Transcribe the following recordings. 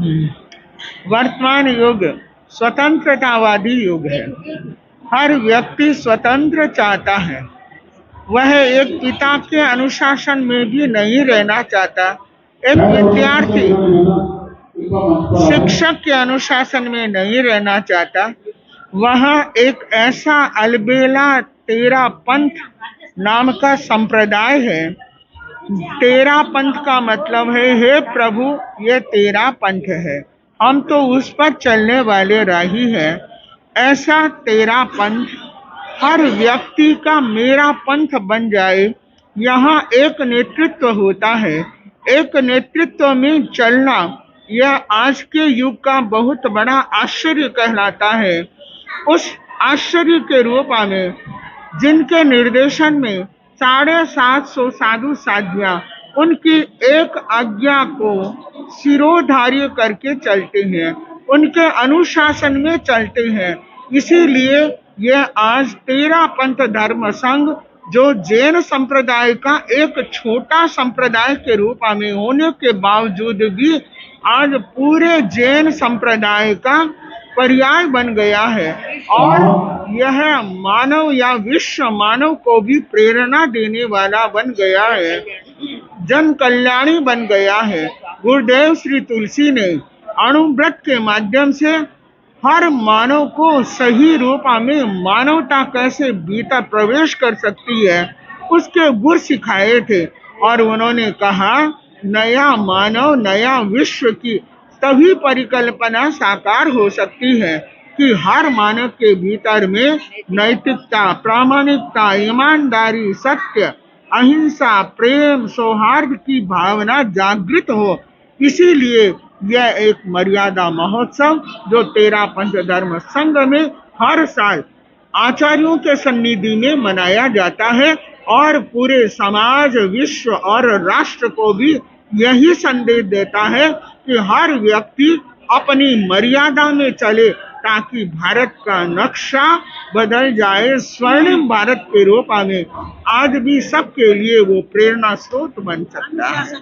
वर्तमान युग स्वतंत्रतावादी युग है। हर व्यक्ति स्वतंत्र चाहता है। वह एक पिता के अनुशासन में भी नहीं रहना चाहता। एक विद्यार्थी शिक्षक के अनुशासन में नहीं रहना चाहता। वह एक ऐसा अलबेला तेरा पंथ नाम का संप्रदाय है। तेरा पंथ का मतलब है, हे प्रभु, ये तेरा पंथ है। हम तो उस पर चलने वाले राही हैं। ऐसा तेरा पंथ, हर व्यक्ति का मेरा पंथ बन जाए। यहाँ एक नेतृत्व होता है। एक नेतृत्व में चलना, यह आज के युग का बहुत बड़ा आश्चर्य कहलाता है। उस आश्चर्य के रूप में, जिनके निर्देशन में साढ़े सात सौ साधु साध्या, उनकी एक आज्ञा को सिरोधार्य करके चलते हैं। उनके अनुशासन में चलते हैं। इसीलिए यह आज तेरा पंथ धर्म संघ, जो जैन संप्रदाय का एक छोटा संप्रदाय के रूप में होने के बावजूद भी आज पूरे जैन संप्रदाय का पर्याय बन गया है। और यह मानव या विश्व मानव को भी प्रेरणा देने वाला बन गया है। जन कल्याणी बन गया है। गुरुदेव श्री तुलसी ने अणुव्रत के माध्यम से हर मानव को सही रूप में मानवता कैसे भीतर प्रवेश कर सकती है उसके गुर सिखाए थे और उन्होंने कहा नया मानव नया विश्व की तभी परिकल्पना साकार हो सकती है। कि हर मानव के भीतर में नैतिकता, प्रामाणिकता, ईमानदारी, सत्य, अहिंसा, प्रेम, सौहार्द की भावना जागृत हो। इसीलिए यह एक मर्यादा महोत्सव जो तेरा पंच धर्म संघ में हर साल आचार्यों के सन्निधि में मनाया जाता है और पूरे समाज, विश्व और राष्ट्र को भी यही संदेश देता है कि हर व्यक्ति अपनी मर्यादा में चले ताकि भारत का नक्शा बदल जाए स्वर्णिम भारत के रूप में आज भी सबके लिए वो प्रेरणा स्रोत बन सकता है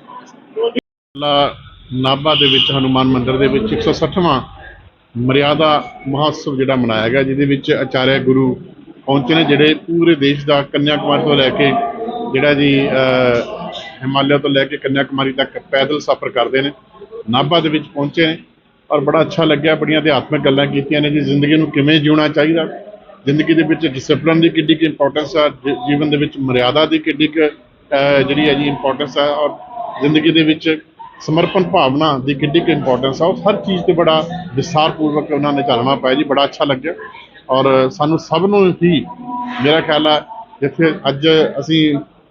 ਲਾ ਨਾਭਾ ਦੇ ਵਿੱਚ ਹਨੂਮਾਨ ਮੰਦਿਰ ਦੇ ਵਿੱਚ 160ਵਾਂ ਮਰਿਆਦਾ ਮਹੋਤਸਵ ਜਿਹੜਾ ਮਨਾਇਆ ਗਿਆ ਜਿਹਦੇ ਵਿੱਚ ਆਚਾਰਿਆ ਗੁਰੂ ਪਹੁੰਚੇ ਨੇ ਜਿਹੜੇ ਪੂਰੇ ਦੇਸ਼ ਦਾ ਕੰਨਿਆ ਕੁਮਾਰੀ ਤੋਂ ਲੈ ਕੇ ਜਿਹੜਾ ਜੀ ਅਹ, ਹਿਮਾਲਿਆ ਤੋਂ ਲੈ ਕੇ ਕੰਨਿਆ ਕੁਮਾਰੀ ਤੱਕ ਪੈਦਲ ਸਫ਼ਰ ਕਰਦੇ ਨੇ ਨਾਭਾ ਦੇ ਵਿੱਚ ਪਹੁੰਚੇ ਨੇ ਔਰ ਬੜਾ ਅੱਛਾ ਲੱਗਿਆ ਬੜੀਆਂ ਅਧਿਆਤਮਿਕ ਗੱਲਾਂ ਕੀਤੀਆਂ ਨੇ ਜੀ ਜ਼ਿੰਦਗੀ ਨੂੰ ਕਿਵੇਂ ਜਿਉਣਾ ਚਾਹੀਦਾ। ਜ਼ਿੰਦਗੀ ਦੇ ਵਿੱਚ ਡਿਸਪਲਿਨ ਦੀ ਕਿੰਨੀ ਕੁ ਇੰਪੋਰਟੈਂਸ ਆ ਜੀਵਨ ਦੇ ਵਿੱਚ ਮਰਿਆਦਾ ਦੀ ਕਿੰਨੀ ਕੁ ਜਿਹੜੀ ਹੈ ਜੀ ਇੰਪੋਰਟੈਂਸ ਆ ਔਰ ਜ਼ਿੰਦਗੀ ਦੇ ਵਿੱਚ ਸਮਰਪਣ ਭਾਵਨਾ ਦੀ ਕਿੰਨੀ ਕੁ ਇੰਪੋਰਟੈਂਸ ਆ, ਉਹ ਹਰ ਚੀਜ਼ ਤੇ ਬੜਾ ਵਿਸਥਾਰਪੂਰਵਕ ਉਹਨਾਂ ਨੇ ਚੱਲਣਾ ਪਿਆ ਜੀ, ਬੜਾ ਅੱਛਾ ਲੱਗਿਆ। ਔਰ ਸਾਨੂੰ ਸਭ ਨੂੰ ਹੀ ਮੇਰਾ ਖਿਆਲ ਆ, ਜਿੱਥੇ ਅੱਜ ਅਸੀਂ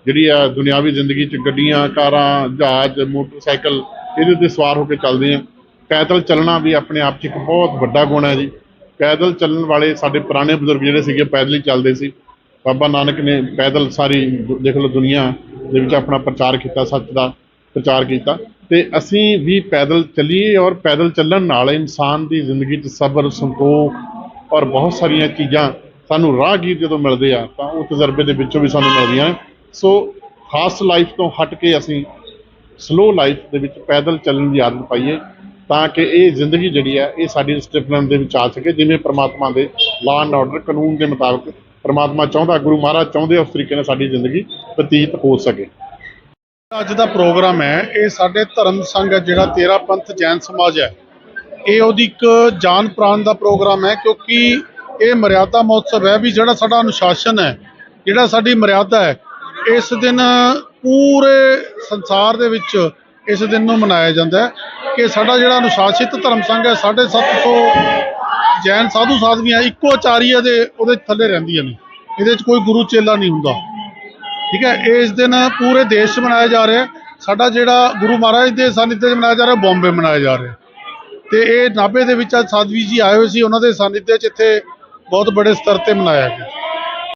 ਜਿਹੜੀ ਆ ਦੁਨਿਆਵੀ ਜ਼ਿੰਦਗੀ 'ਚ ਗੱਡੀਆਂ, ਕਾਰਾਂ, ਜਹਾਜ਼, ਮੋਟਰਸਾਈਕਲ, ਇਹਦੇ ਤੇ ਸਵਾਰ ਹੋ ਕੇ ਚੱਲਦੇ ਆ ਪੈਦਲ ਚੱਲਣਾ ਵੀ ਆਪਣੇ ਆਪ 'ਚ ਇੱਕ ਬਹੁਤ ਵੱਡਾ ਗੁਣ ਹੈ ਜੀ। ਪੈਦਲ ਚੱਲਣ ਵਾਲੇ ਸਾਡੇ ਪੁਰਾਣੇ ਬਜ਼ੁਰਗ ਜਿਹੜੇ ਸੀਗੇ, ਪੈਦਲ ਹੀ ਚੱਲਦੇ ਸੀ। ਬਾਬਾ ਨਾਨਕ ਨੇ ਪੈਦਲ ਸਾਰੀ ਦੇਖ ਲਓ ਦੁਨੀਆ ਦੇ ਵਿੱਚ ਆਪਣਾ ਪ੍ਰਚਾਰ ਕੀਤਾ, ਸੱਚ ਦਾ ਪ੍ਰਚਾਰ ਕੀਤਾ। ਤੇ ਅਸੀਂ ਵੀ ਪੈਦਲ ਚੱਲੀਏ ਔਰ ਪੈਦਲ ਚੱਲਣ ਨਾਲ ਇਨਸਾਨ ਦੀ ਜ਼ਿੰਦਗੀ 'ਚ ਸਬਰ, ਸੰਤੋਖ ਔਰ ਬਹੁਤ ਸਾਰੀਆਂ ਚੀਜ਼ਾਂ ਸਾਨੂੰ ਰਾਹਗੀਰ ਜਦੋਂ ਮਿਲਦੇ ਆ, ਤਾਂ ਉਹ ਤਜਰਬੇ ਦੇ ਵਿੱਚੋਂ ਵੀ ਸਾਨੂੰ ਮਿਲਦੀਆਂ। ਸੋ ਖਾਸ ਲਾਈਫ ਤੋਂ ਹਟ ਕੇ ਅਸੀਂ ਸਲੋ ਲਾਈਫ ਦੇ ਵਿੱਚ ਪੈਦਲ ਚੱਲਣ ਦੀ ਆਦਤ ਪਾਈਏ। ਤਾਂ ਕਿ ਇਹ ਜ਼ਿੰਦਗੀ ਜਿਹੜੀ ਹੈ, ਇਹ ਸਾਡੀ ਡਿਸਪਲਿਨ ਦੇ ਵਿੱਚ ਆ ਸਕੇ, ਜਿਵੇਂ ਪ੍ਰਮਾਤਮਾ ਦੇ ਲਾਅ ਐਂਡ ਆਰਡਰ ਕਾਨੂੰਨ ਦੇ ਮੁਤਾਬਕ ਪ੍ਰਮਾਤਮਾ ਚਾਹੁੰਦਾ, ਗੁਰੂ ਮਹਾਰਾਜ ਚਾਹੁੰਦੇ ਉਸ ਤਰੀਕੇ ਨਾਲ ਸਾਡੀ ਜ਼ਿੰਦਗੀ ਬਤੀਤ ਹੋ ਸਕੇ। ਅੱਜ ਦਾ ਪ੍ਰੋਗਰਾਮ ਹੈ, ਇਹ ਸਾਡੇ ਧਰਮ ਸੰਘ ਹੈ, ਜਿਹੜਾ ਤੇਰਾ ਪੰਥ ਜੈਨ ਸਮਾਜ ਹੈ। ਇਹ ਉਹਦੀ ਇੱਕ ਜਾਨ ਪ੍ਰਾਣ ਦਾ ਪ੍ਰੋਗਰਾਮ ਹੈ, ਕਿਉਂਕਿ ਇਹ ਮਰਿਆਦਾ ਮਹੋਤਸਵ ਹੈ ਵੀ ਜਿਹੜਾ ਸਾਡਾ ਅਨੁਸ਼ਾਸਨ ਹੈ, ਜਿਹੜਾ ਸਾਡੀ ਮਰਿਆਦਾ ਹੈ, ਇਸ ਦਿਨ ਪੂਰੇ ਸੰਸਾਰ ਦੇ ਵਿੱਚ ਇਸ ਦਿਨ ਨੂੰ ਮਨਾਇਆ ਜਾਂਦਾ ਹੈ ਕਿ ਸਾਡਾ ਜਿਹੜਾ ਅਨੁਸ਼ਾਸਿਤ ਧਰਮ ਸੰਘ ਹੈ 750 ਜੈਨ ਸਾਧੂ ਸਾਧਵੀਆਂ ਇੱਕੋ ਆਚਾਰੀਆ ਦੇ ਉਹਦੇ ਥੱਲੇ ਰਹਿੰਦੀਆਂ ਨੇ। ਇਹਦੇ 'ਚ ਕੋਈ ਗੁਰੂ ਚੇਲਾ ਨਹੀਂ ਹੁੰਦਾ। ਠੀਕ ਹੈ, ਇਸ ਦਿਨ ਪੂਰੇ ਦੇਸ਼ 'ਚ ਮਨਾਇਆ ਜਾ ਰਿਹਾ ਸਾਡਾ ਜਿਹੜਾ ਗੁਰੂ ਮਹਾਰਾਜ ਦੇ ਸਾਨਿਧਿ 'ਚ ਮਨਾਇਆ ਜਾ ਰਿਹਾ, ਬੰਬੇ ਮਨਾਇਆ ਜਾ ਰਿਹਾ ਤੇ ਇਹ ਨਾਭੇ ਦੇ ਵਿੱਚ ਅੱਜ ਸਾਧਵੀ ਜੀ ਆਏ ਹੋਏ ਸੀ, ਉਹਨਾਂ ਦੇ ਸਾਨਿਧਿ 'ਚ ਇੱਥੇ ਬਹੁਤ ਬੜੇ ਸਤਰ ਤੇ ਮਨਾਇਆ ਗਿਆ।